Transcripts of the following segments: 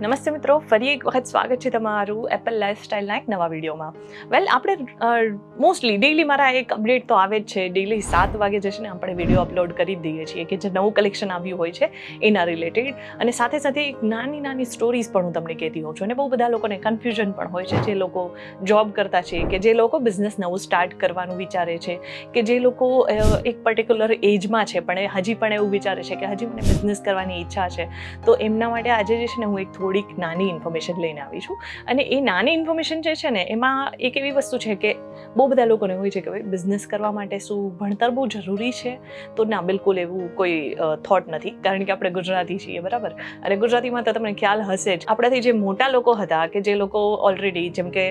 નમસ્તે મિત્રો, ફરી એક વખત સ્વાગત છે તમારું એપલ લાઇફસ્ટાઈલના એક નવા વિડીયોમાં. વેલ આપણે મોસ્ટલી ડેઈલી મારા એક અપડેટ તો આવે જ છે. ડેઈલી સાત વાગે જે છે ને આપણે વીડિયો અપલોડ કરી દઈએ છીએ કે જે નવું કલેક્શન આવ્યું હોય છે એના રિલેટેડ અને સાથે સાથે એક નાની નાની સ્ટોરીઝ પણ હું તમને કહેતી હોઉં છું. અને બહુ બધા લોકોને કન્ફ્યુઝન પણ હોય છે. જે લોકો જોબ કરતા છે કે જે લોકો બિઝનેસ નવું સ્ટાર્ટ કરવાનું વિચારે છે કે જે લોકો એક પર્ટિક્યુલર એજમાં છે. પણ હજી પણ એવું વિચારે છે કે હજી મને બિઝનેસ કરવાની ઈચ્છા છે. તો એમના માટે આજે જે છે ને હું એક થોડીક નાની ઇન્ફોર્મેશન લઈને આવી છું. અને એ નાની ઇન્ફોર્મેશન જે છે ને, એમાં એક એવી વસ્તુ છે કે બહુ બધા લોકોને હોય છે કે ભાઈ બિઝનેસ કરવા માટે શું ભણતર બહુ જરૂરી છે? તો ના, બિલકુલ એવું કોઈ થોટ નથી. કારણ કે આપણે ગુજરાતી છીએ, બરાબર? અને ગુજરાતીમાં તો તમને ખ્યાલ હશે જ. આપણાથી જે મોટા લોકો હતા, કે જે લોકો ઓલરેડી જેમ કે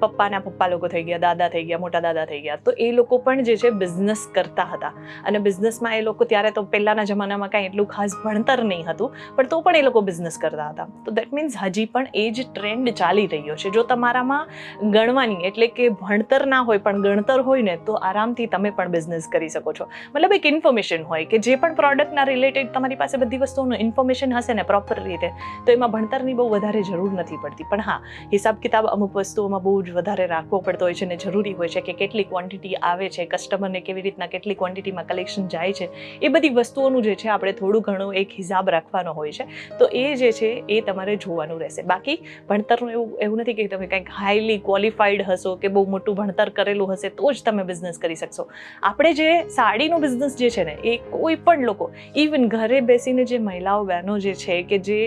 પપ્પાના પપ્પા લોકો થઈ ગયા, દાદા થઈ ગયા, મોટા દાદા થઈ ગયા, તો એ લોકો પણ જે છે બિઝનેસ કરતા હતા. અને બિઝનેસમાં એ લોકો ત્યારે તો પહેલાંના જમાનામાં કાંઈ એટલું ખાસ ભણતર નહીં હતું, પણ તો પણ એ લોકો બિઝનેસ કરતા હતા. તો દેટ મીન્સ હજી પણ એ જ ટ્રેન્ડ ચાલી રહ્યો છે. જો તમારામાં ગણવાની એટલે કે ભણતર ના હોય પણ ગણતર હોય ને, તો આરામથી તમે પણ બિઝનેસ કરી શકો છો. મતલબ એક ઇન્ફોર્મેશન હોય કે જે પણ પ્રોડક્ટના રિલેટેડ તમારી પાસે બધી વસ્તુઓનું ઇન્ફોર્મેશન હશે ને પ્રોપર રીતે, તો એમાં ભણતરની બહુ વધારે જરૂર નથી પડતી. પણ હા, હિસાબ કિતાબ અમુક વસ્તુઓમાં બહુ જ વધારે રાખવો પડતો હોય છે ને જરૂરી હોય છે કે કેટલી ક્વોન્ટિટી આવે છે કસ્ટમરને કેવી રીતના કેટલી ક્વોન્ટિટીમાં કલેક્શન જાય છે, એ બધી વસ્તુઓનું જે છે, આપણે થોડું ઘણું એક હિસાબ રાખવાનો હોય છે. તો એ જે છે, એ તમારે જોવાનું રહેશે. બાકી ભણતરનું એવું એવું નથી કે તમે કંઈક હાઈલી ક્વોલિફાઈડ હશો કે બહુ મોટું ભણતર કરેલું હશે તો જ તમે બિઝનેસ કરી શકશો. આપણે જે સાડીનો બિઝનેસ જે છે ને, એ કોઈ પણ લોકો ઇવન ઘરે બેસીને જે મહિલાઓ, બહેનો જે છે કે જે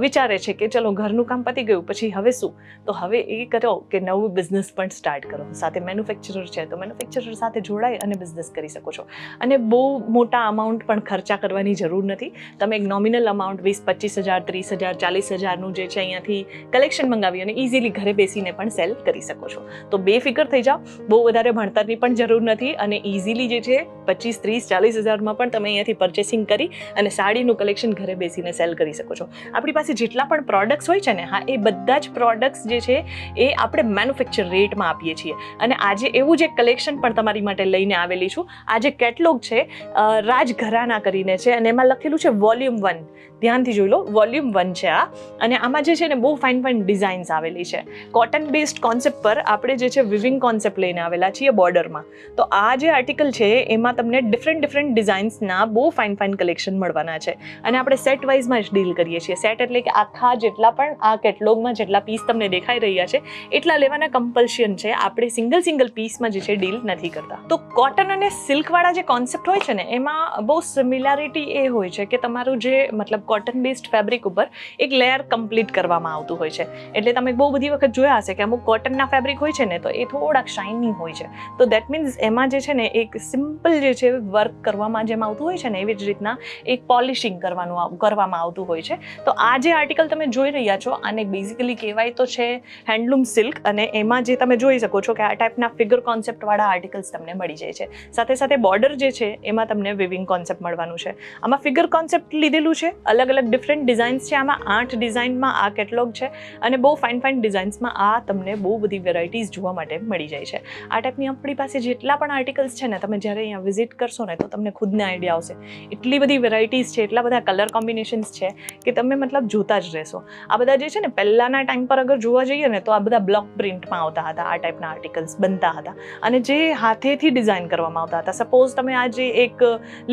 વિચારે છે કે ચલો ઘરનું કામ પતી ગયું, પછી હવે શું? તો હવે એ કરો કે નવું બિઝનેસ પણ સ્ટાર્ટ કરો. સાથે મેન્યુફેક્ચરર છે, તો મેન્યુફેક્ચરર સાથે જોડાઈ અને બિઝનેસ કરી શકો છો. અને બહુ મોટા અમાઉન્ટ પણ ખર્ચા કરવાની જરૂર નથી. તમે એક નોમિનલ અમાઉન્ટ વીસ, પચીસ હજાર, ત્રીસ હજાર, ચાલીસ હજારનું જે છે અહીંયાથી કલેક્શન મંગાવી અને ઇઝીલી ઘરે બેસીને પણ સેલ કરી શકો છો. તો બે ફિકર થઈ જાઓ. બહુ વધારે ભણતરની પણ જરૂર નથી અને ઇઝીલી જે છે પચીસ, ત્રીસ, ચાલીસ હજારમાં પણ તમે અહીંયાથી પરચેસિંગ કરી અને સાડીનું કલેક્શન ઘરે બેસીને સેલ કરી શકો છો. આપણી પાસે જેટલા પણ પ્રોડક્ટ્સ હોય છે ને, હા, એ બધા જ પ્રોડક્ટ્સ જે છે, એ આપણે મેન્યુફેક્ચર રેટમાં આપીએ છીએ. અને આજે એવું જ એક કલેક્શન પણ તમારી માટે લઈને આવેલી છું આ જે કેટલોગ છે રાજઘરાના કરીને છે અને એમાં લખેલું છે વોલ્યુમ વન ધ્યાનથી જોઈ લો વોલ્યુમ વન છે આ. અને આમાં જે છે ને, બહુ ફાઇન ફાઇન ડિઝાઇન્સ આવેલી છે. કોટન બેસ્ડ કોન્સેપ્ટ પર આપણે જે છે વિવિંગ કોન્સેપ્ટ લઈને આવેલા છીએ બોર્ડરમાં તો આ જે આર્ટિકલ છે, એમાં તમને ડિફરન્ટ ડિફરન્ટ ડિઝાઇન્સના બહુ ફાઇન ફાઇન કલેક્શન મળવાના છે. અને આપણે સેટ વાઇઝમાં જ ડીલ કરીએ છીએ. સેટ એટલે કે આખા જેટલા પણ આ કેટલોગમાં જેટલા પીસ તમને દેખાઈ રહ્યા છે, એટલા લેવાના કમ્પલ્શન છે. આપણે સિંગલ સિંગલ પીસમાં જે છે ડીલ નથી કરતા. તો કોટન અને સિલ્કવાળા જે કોન્સેપ્ટ હોય છે ને, એમાં બહુ સિમિલારિટી એ હોય છે કે તમારું જે મતલબ કોટન બેઝડ ફેબ્રિક ઉપર એક લેયર કમ્પ્લીટ કરવામાં આવતું હોય છે. એટલે તમે બહુ બધી વખત જોયા હશે કે અમુક કોટનના ફેબ્રિક હોય છે ને, તો એ થોડાક શાઇનિંગ હોય છે. તો દેટ મીન્સ એમાં જે છે ને, એક સિમ્પલ જે છે વર્ક કરવામાં જેમ આવતું હોય છે ને, એવી જ રીતના એક પોલિશિંગ કરવાનું કરવામાં આવતું હોય છે. તો આ જે આર્ટિકલ તમે જોઈ રહ્યા છો, આને બેઝિકલી કહેવાય તો છે હેન્ડલૂમ સિલ્ક અને એમાં જે તમે જોઈ શકો છો કે આ ટાઈપના ફિગર કોન્સેપ્ટવાળા આર્ટિકલ્સ તમને મળી જાય છે. સાથે સાથે બોર્ડર જે છે, એમાં તમને વિવિંગ કોન્સેપ્ટ મળવાનું છે. આમાં ફિગર કોન્સેપ્ટ લીધેલું છે અલગ અલગ ડિફરન્ટ ડિઝાઇન્સ છે, આમાં આઠ ડિઝાઇનમાં આ કેટલોગ છે અને બહુ ફાઇન ફાઇન ડિઝાઇન્સમાં આ તમને બહુ બધી વેરાયટીઝ જોવા માટે મળી જાય છે. આ ટાઈપની આપણી પાસે જેટલા પણ આર્ટિકલ્સ છે ને, તમે જ્યારે અહીંયા વિઝિટ કરશો ને તો તમને ખુદને આઈડિયા આવશે. એટલી બધી વેરાયટીઝ છે, એટલા બધા કલર કોમ્બિનેશન્સ છે કે તમે મતલબ જોતા જ રહેશો. આ બધા જે છે ને પહેલાંના ટાઈમ પર અગર જોવા જઈએ ને તો આ બધા બ્લોક પ્રિન્ટમાં આવતા હતા, આ ટાઈપના આર્ટિકલ્સ બનતા હતા. અને જે હાથેથી ડિઝાઇન કરવામાં આવતા હતા. સપોઝ તમે આ જે એક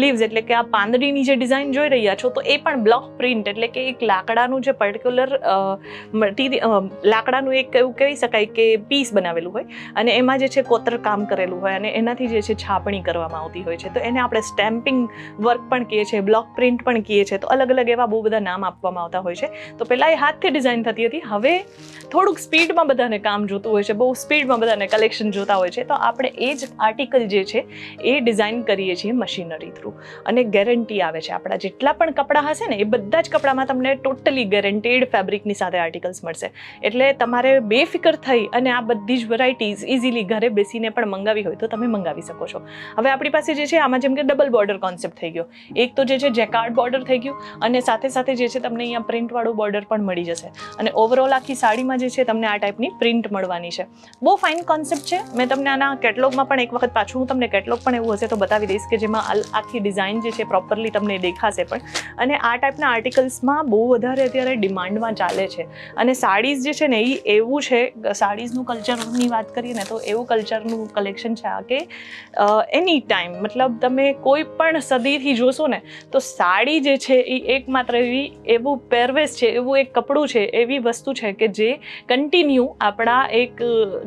લીવ્સ એટલે કે આ પાંદડીની જે ડિઝાઇન જોઈ રહ્યા છો, તો એ પણ બ્લોક પ્રિન્ટ એટલે કે એક લાકડાનું જે પર્ટિક્યુલર મટીરિયલ લાકડાનું એક એવું કહી શકાય કે પીસ બનાવેલું હોય. અને એમાં જે છે કોતર કામ કરેલું હોય અને એનાથી જે છે છાપણી કરવામાં આવતી હોય છે. તો એને આપણે સ્ટેમ્પિંગ વર્ક પણ કહીએ છીએ બ્લોક પ્રિન્ટ પણ કહીએ છીએ, તો અલગ અલગ એવા બહુ બધા નામ આપવામાં આવતા હોય છે. તો પહેલાં એ હાથથી ડિઝાઇન થતી હતી, હવે થોડુંક સ્પીડમાં બધાને કામ જોતું હોય છે, બહુ સ્પીડમાં બધાને કલેક્શન જોતા હોય છે. તો આપણે એ જ આર્ટિકલ જે છે, એ ડિઝાઇન કરીએ છીએ મશીનરી થ્રુ અને ગેરંટી આવે છે આપણા, જેટલા પણ કપડાં હશે ને, એ બધા જ કપડામાં તમને ટોટલી ગેરંટેડ ફેબ્રિકની સાથે આર્ટિકલ્સ મળશે. એટલે તમારે બેફિકર થઈ અને આ બધી જ વેરાયટીઝ ઇઝીલી ઘરે બેસીને પણ મંગાવી હોય તો તમે મંગાવી શકો છો. હવે આપણી પાસે પાસે જે છે, આમાં જેમ કે ડબલ બોર્ડર કોન્સેપ્ટ થઈ ગયો. એક તો જે છે જેકાર્ડ બોર્ડર થઈ ગયું અને સાથે સાથે જે છે, તમને અહીંયા પ્રિન્ટવાળું બોર્ડર પણ મળી જશે. અને ઓવરઓલ આખી સાડીમાં જે છે, તમને આ ટાઈપની પ્રિન્ટ મળવાની છે. બહુ ફાઇન કોન્સેપ્ટ છે. મેં તમને આના કેટલોગમાં પણ એક વખત પાછું, હું તમને કેટલોગ પણ એવું હશે તો બતાવી દઈશ કે જેમાં આખી ડિઝાઇન જે છે પ્રોપરલી તમને દેખાશે પણ. અને આ ટાઈપના આર્ટિકલ્સમાં બહુ વધારે અત્યારે ડિમાન્ડમાં ચાલે છે. અને સાડીઝ જે છે ને એ એવું છે, સાડીઝનું કલ્ચરની વાત કરીએ ને, તો એવું કલ્ચરનું કલેક્શન છે આ કે એની ટાઈમ મતલબ તમે કોઈ પણ સદીથી જોશો ને, તો સાડી જે છે એ એકમાત્ર એવી એવું પહેરવેશ છે, એવું એક કપડું છે, એવી વસ્તુ છે કે જે કન્ટિન્યુ આપણા એક,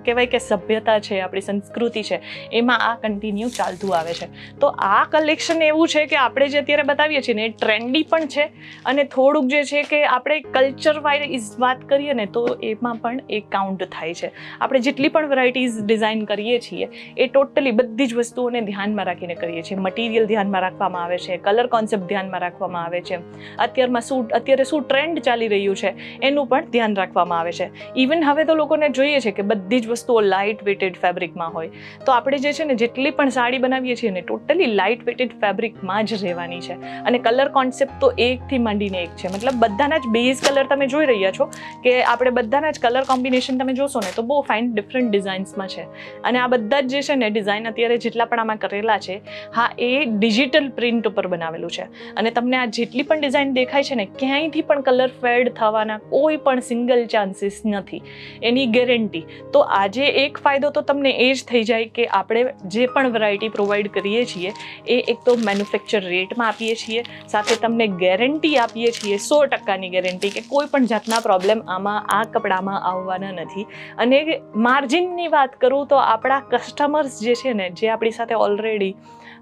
કહેવાય કે સભ્યતા છે, આપણી સંસ્કૃતિ છે, એમાં આ કન્ટિન્યુ ચાલતું આવે છે. તો આ કલેક્શન એવું છે કે આપણે જે અત્યારે બતાવીએ છીએ ને, એ ટ્રેન્ડી પણ છે અને થોડુંક જે છે કે આપણે કલ્ચર વાઇઝ વાત કરીએ ને, તો એમાં પણ એ કાઉન્ટ થાય છે. આપણે જેટલી પણ વેરાયટીઝ ડિઝાઇન કરીએ છીએ, એ ટોટલી બધી જ વસ્તુઓને ધ્યાનમાં રાખીને કરીએ છીએ. મટીરિયલ ધ્યાનમાં રાખવામાં આવે છે કલર કોન્સેપ્ટ ધ્યાનમાં રાખવામાં આવે છે. અત્યારમાં શું અત્યારે શું ટ્રેન્ડ ચાલી રહ્યું છે, એનું પણ ધ્યાન રાખવામાં આવે છે. ઇવન હવે તો લોકોને જોઈએ છે કે બધી જ વસ્તુઓ લાઇટ વેટેડ ફેબ્રિકમાં હોય. તો આપણે જે છે ને જેટલી પણ સાડી બનાવીએ છીએ ને ટોટલી લાઇટ વેટેડ ફેબ્રિકમાં જ રહેવાની છે. અને કલર કોન્સેપ્ટ તો એકથી માંડીને એક છે. મતલબ બધાના જ બેઝ કલર તમે જોઈ રહ્યા છો કે આપણે બધાના જ કલર કોમ્બિનેશન તમે જોશો ને તો બહુ ફાઇન ડિફરન્ટ ડિઝાઇન્સમાં છે. અને આ બધા જ જે છે ને ડિઝાઇન અત્યારે જેટલા પણ આમાં કરેલા છે, હા, એ ડિજિટલ પ્રિન્ટ ઉપર બનાવેલું છે. અને તમને આ જેટલી પણ ડિઝાઇન દેખાય છે ને, ક્યાંયથી પણ કલર ફેડ થવાના કોઈ પણ સિંગલ ચાન્સીસ નથી. એની ગેરંટી તો આજે એક ફાયદો તો તમને એ જ થઈ જાય કે આપણે જે પણ વેરાયટી પ્રોવાઈડ કરીએ છીએ, એ એક તો મેન્યુફેક્ચર રેટમાં આપીએ છીએ, સાથે તમને ગેરંટી આપીએ છીએ, સો ટકાની ગેરંટી કે કોઈ પણ જાતના પ્રોબ્લેમ આમાં, આ કપડામાં આવવાના નથી. અને માર્જિનની વાત કરું તો આપણા કસ્ટમર્સ જે છે ને, જે આપણી સાથે ઓલરેડી body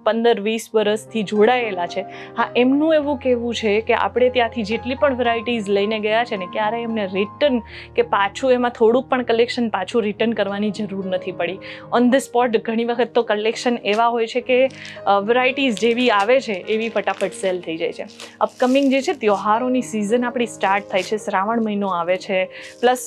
પંદર, વીસ વર્ષથી જોડાયેલા છે. હા, એમનું એવું કહેવું છે કે આપણે ત્યાંથી જેટલી પણ વેરાયટીઝ લઈને ગયા છે ને, ક્યારે એમને રિટર્ન કે પાછું એમાં થોડુંક પણ કલેક્શન પાછું રિટર્ન કરવાની જરૂર નથી પડી. ઓન ધ સ્પોટ ઘણી વખત તો કલેક્શન એવા હોય છે કે વેરાયટીઝ જેવી આવે છે, એવી ફટાફટ સેલ થઈ જાય છે. અપકમિંગ જે છે તહેવારોની સિઝન આપણી સ્ટાર્ટ થાય છે, શ્રાવણ મહિનો આવે છે પ્લસ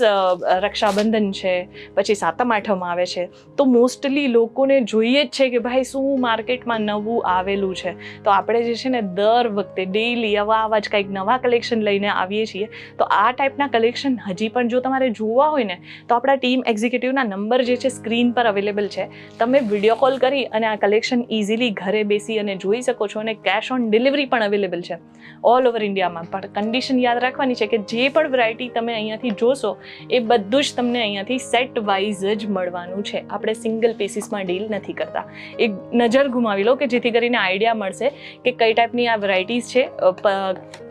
રક્ષાબંધન છે, પછી સાતમ, આઠમ આવે છે. તો મોસ્ટલી લોકોને જોઈએ જ છે કે ભાઈ શું માર્કેટમાં નવું આવેલું છે. તો આપણે જે છે ને દર વખતે ડેઈલી આવા આવા જ કંઈક નવા કલેક્શન લઈને આવીએ છીએ. તો આ ટાઈપના કલેક્શન હજી પણ જો તમારે જોવા હોય ને, તો આપણા ટીમ એક્ઝિક્યુટિવના નંબર જે છે સ્ક્રીન પર અવેલેબલ છે. તમે વીડિયો કોલ કરી અને આ કલેક્શન ઇઝીલી ઘરે બેસી અને જોઈ શકો છો અને કેશ ઓન ડિલિવરી પણ અવેલેબલ છે. ઓલ ઓવર ઇન્ડિયામાં પણ કન્ડિશન યાદ રાખવાની છે કે જે પણ વેરાયટી તમે અહીંયાથી જોશો, એ બધું જ તમને અહીંયાથી સેટ વાઇઝ જ મળવાનું છે. આપણે સિંગલ પીસીસમાં ડીલ નથી કરતા. એક નજર ગુમાવી લો કે જેથી કરીને આઈડિયા મળશે કે કઈ ટાઈપની આ વેરાયટીઝ છે.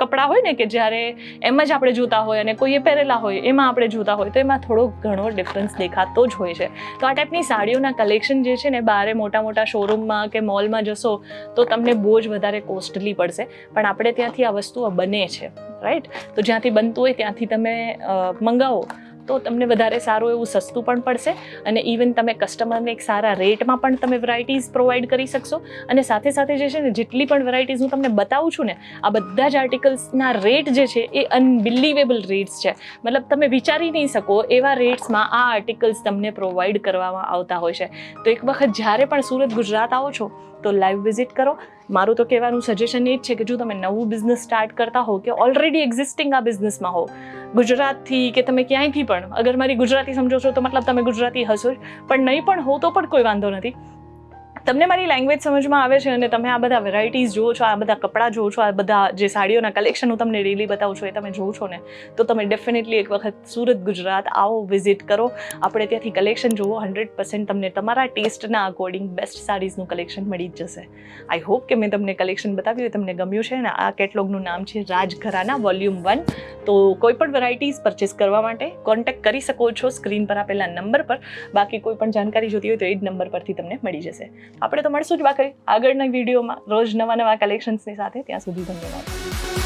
કપડાં હોય ને કે જ્યારે એમ જ આપણે જોતા હોય અને કોઈએ પહેરેલા હોય એમાં આપણે જોતા હોય તો એમાં થોડો ઘણો ડિફરન્સ દેખાતો જ હોય છે. તો આ ટાઈપની સાડીઓના કલેક્શન જે છે ને બારે મોટા મોટા શોરૂમમાં કે મોલમાં જશો તો તમને બહુ જ વધારે કોસ્ટલી પડશે. પણ આપણે ત્યાંથી આ વસ્તુઓ બને છે રાઈટ તો જ્યાંથી બનતું હોય ત્યાંથી તમે મંગાવો. તો તમને વધારે સારું એવું સસ્તું પણ પડશે અને ઇવન તમે કસ્ટમરને એક સારા રેટમાં પણ તમે વેરાયટીઝ પ્રોવાઈડ કરી શકશો. અને સાથે સાથે જે છે ને, જેટલી પણ વેરાયટીઝ હું તમને બતાવું છું ને, આ બધા જ આર્ટિકલ્સના રેટ જે છે એ અનબિલીવેબલ રેટ્સ છે. મતલબ તમે વિચારી નહીં શકો એવા રેટ્સમાં આ આર્ટિકલ્સ તમને પ્રોવાઈડ કરવામાં આવતા હોય છે. તો એક વખત જ્યારે પણ સુરત, ગુજરાત આવો છો તો લાઈવ વિઝિટ કરો. મારું તો કહેવાનું સજેશન એ જ છે કે જો તમે નવું બિઝનેસ સ્ટાર્ટ કરતા હો કે ઓલરેડી એક્ઝિસ્ટિંગ આ બિઝનેસમાં હો ગુજરાતથી કે તમે ક્યાંયથી પણ, અગર મારી ગુજરાતી સમજો છો તો મતલબ તમે ગુજરાતી હશો પણ નહીં પણ હો તો પણ કોઈ વાંધો નથી. તમને મારી લેંગ્વેજ સમજમાં આવે છે અને તમે આ બધા વેરાયટીઝ જુઓ છો, આ બધા કપડાં જુઓ છો, આ બધા જે સાડીઓના કલેક્શન હું તમને ડેલી બતાવું છું એ તમે જુઓ છો ને, તો તમે ડેફિનેટલી એક વખત સુરત, ગુજરાત આવો વિઝિટ કરો. આપણે ત્યાંથી કલેક્શન જુઓ હંડ્રેડ પર્સન્ટ તમને તમારા ટેસ્ટના અકોર્ડિંગ બેસ્ટ સાડીઝનું કલેક્શન મળી જ જશે. આઈ હોપ કે મેં તમને કલેક્શન બતાવ્યું એ તમને ગમ્યું છે અને આ કેટલોગનું નામ છે રાજઘરાના વોલ્યુમ વન તો કોઈ પણ વેરાયટીઝ પરચેસ કરવા માટે કોન્ટેક્ટ કરી શકો છો સ્ક્રીન પર આપેલા નંબર પર. બાકી કોઈ પણ જાણકારી જોતી હોય તો એ જ નંબર પરથી તમને મળી જશે. આપણે તો મળશું જ બાકી આગળના વિડીયોમાં રોજ નવા નવા કલેક્શન્સની સાથે. ત્યાં સુધી ધન્યવાદ.